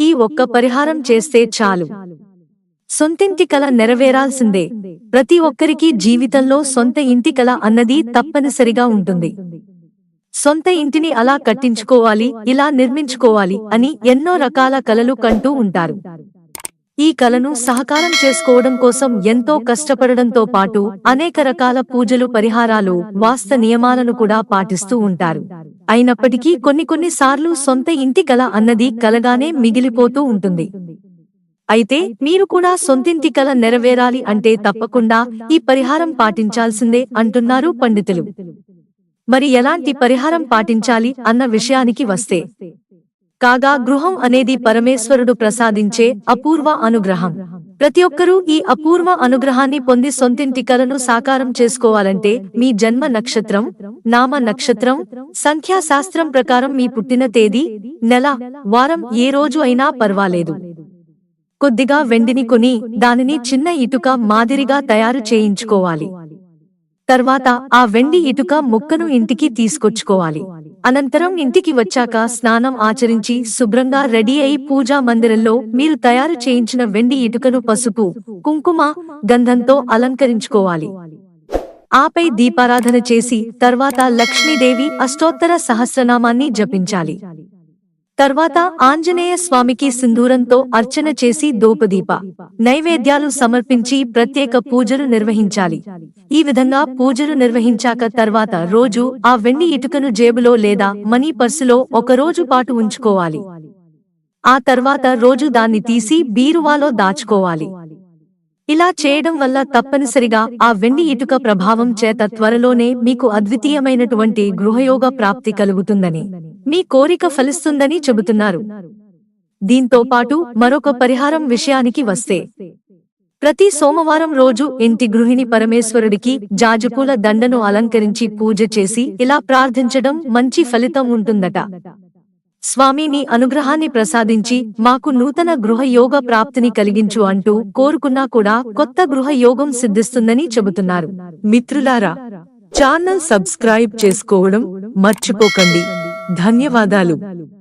ఈ ఒక్క పరిహారం చేస్తే చాలు. సొంతింటి కల నెరవేరాల్సిందే. ప్రతి ఒక్కరికి జీవితంలో సొంత ఇంటి కల అన్నది తప్పనిసరిగా ఉంటుంది. సొంత ఇంటిని అలా కట్టించుకోవాలి ఇలా నిర్మించుకోవాలి అని ఎన్నో రకాల కలలు కంటూ ఉంటారు. ఈ కలను సహకారం చేసుకోవడం కోసం ఎంతో కష్టపడడంతో పాటు అనేక రకాల పూజలు పరిహారాలు వాస్త నియమాలను కూడా పాటిస్తూ ఉంటారు. అయినప్పటికీ కొన్ని కొన్ని సార్లు సొంత ఇంటి కల అన్నది కలగానే మిగిలిపోతూ ఉంటుంది. అయితే మీరు కూడా సొంతింటి కల నెరవేరాలి అంటే తప్పకుండా ఈ పరిహారం పాటించాల్సిందే అంటున్నారు పండితులు. మరి ఎలాంటి పరిహారం పాటించాలి అన్న విషయానికి వస్తే కాగా గృహం అనేది పరమేశ్వరుడు ప్రసాదించే అపూర్వ అనుగ్రహం. ప్రతి ఒక్కరూ ఈ అపూర్వ అనుగ్రహాన్ని పొంది సొంతింటి కలను సాకారం చేసుకోవాలంటే మీ జన్మ నక్షత్రం నామ నక్షత్రం సంఖ్యా శాస్త్రం ప్రకారం మీ పుట్టిన తేదీ నెల వారం ఏ రోజు అయినా పర్వాలేదు. కొద్దిగా వెండిని కొని దానిని చిన్న ఇటుక మాదిరిగా తయారు చేయించుకోవాలి. తర్వాత ఆ వెండి ఇటుక ముక్కను ఇంటికి తీసుకొచ్చుకోవాలి. అనంతరం ఇంటికి వచ్చాక స్నానం ఆచరించి శుభ్రంగా రెడీ అయి పూజా మందిరంలో మీరు తయారు చేయించిన వెండి ఇటుకను పసుపు కుంకుమ గంధంతో అలంకరించుకోవాలి. ఆపై దీపారాధన చేసి తర్వాత లక్ష్మీదేవి అష్టోత్తర సహస్రనామాన్ని జపించాలి. తర్వాత ఆంజనేయ స్వామికి సింధూరంతో అర్చన చేసి దోపదీప నైవేద్యాలు సమర్పించి ప్రత్యేక పూజలు నిర్వహించాలి. ఈ విధంగా పూజలు నిర్వహించాక తర్వాత రోజు ఆ వెండి ఇటుకను జేబులో లేదా మనీ పర్సులో ఒక రోజు పాటు ఉంచుకోవాలి. ఆ తర్వాత రోజు దాన్ని తీసి బీరువాలో దాచుకోవాలి. ఇలా చేయడం వల్ల తప్పనిసరిగా ఆ వెండి ఇటుక ప్రభావం చేత త్వరలోనే మీకు అద్వితీయమైనటువంటి గృహయోగ ప్రాప్తి కలుగుతుందని. మీ కోరిక ఫలిస్తుందని చెబుతున్నారు. దీంతో పాటు మరొక పరిహారం విషయానికి వస్తే ప్రతి సోమవారం రోజు ఇంటి గృహిణి పరమేశ్వరుడికి జాజుపూల దండను అలంకరించి పూజ చేసి ఇలా ప్రార్థించడం మంచి ఫలితం ఉంటుందట. స్వామి నీ అనుగ్రహాన్ని ప్రసాదించి మాకు నూతన గృహ యోగ ప్రాప్తిని కలిగించు అంటూ కోరుకున్నా కూడా కొత్త గృహ యోగం సిద్ధిస్తుందని చెబుతున్నారు. మిత్రులారా ఛానల్ సబ్స్క్రైబ్ చేసుకోవడం మర్చిపోకండి. ధన్యవాదాలు.